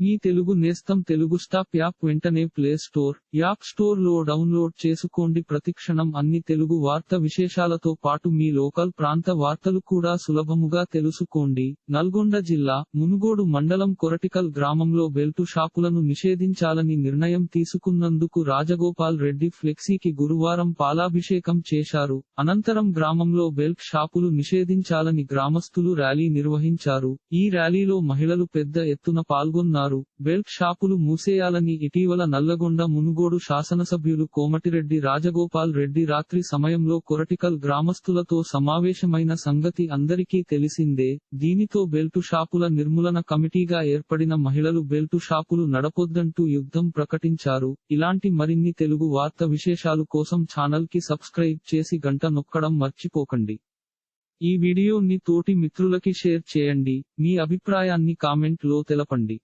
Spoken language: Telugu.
మీ తెలుగు నేస్తం తెలుగు స్టాప్ యాప్ వెంటనే ప్లే స్టోర్ యాప్ స్టోర్లో డౌన్లోడ్ చేసుకోండి. ప్రతిక్షణం అన్ని తెలుగు వార్త విశేషాలతో పాటు మీ లోకల్ ప్రాంత వార్తలు కూడా సులభముగా తెలుసుకోండి. నల్గొండ జిల్లా మునుగోడు మండలం కొరటికల్ గ్రామంలో బెల్టు షాపులను నిషేధించాలని నిర్ణయం తీసుకున్నందుకు రాజగోపాల్ రెడ్డి ఫ్లెక్సీకి గురువారం పాలాభిషేకం చేశారు. అనంతరం గ్రామంలో బెల్ట్ షాపులు నిషేధించాలని గ్రామస్తులు ర్యాలీ నిర్వహించారు. ఈ ర్యాలీలో మహిళలు పెద్ద ఎత్తున పాల్గొన్నారు. బెల్ట్ షాపులు మూసేయాలని ఇటీవల నల్లగొండ మునుగోడు శాసనసభ్యులు కోమటిరెడ్డి రాజగోపాల్ రెడ్డి రాత్రి సమయంలో కొరటికల్ గ్రామస్తులతో సమావేశమైన సంగతి అందరికీ తెలిసిందే. దీనితో బెల్టు షాపుల నిర్మూలన కమిటీగా ఏర్పడిన మహిళలు బెల్టు షాపులు నడపొద్దంటూ యుద్ధం ప్రకటించారు. ఇలాంటి మరిన్ని తెలుగు వార్త విశేషాలు కోసం ఛానల్కి సబ్స్క్రైబ్ చేసి గంట నొక్కడం మర్చిపోకండి. ఈ వీడియోని తోటి మిత్రులకి షేర్ చేయండి. మీ అభిప్రాయాన్ని కామెంట్లో తెలపండి.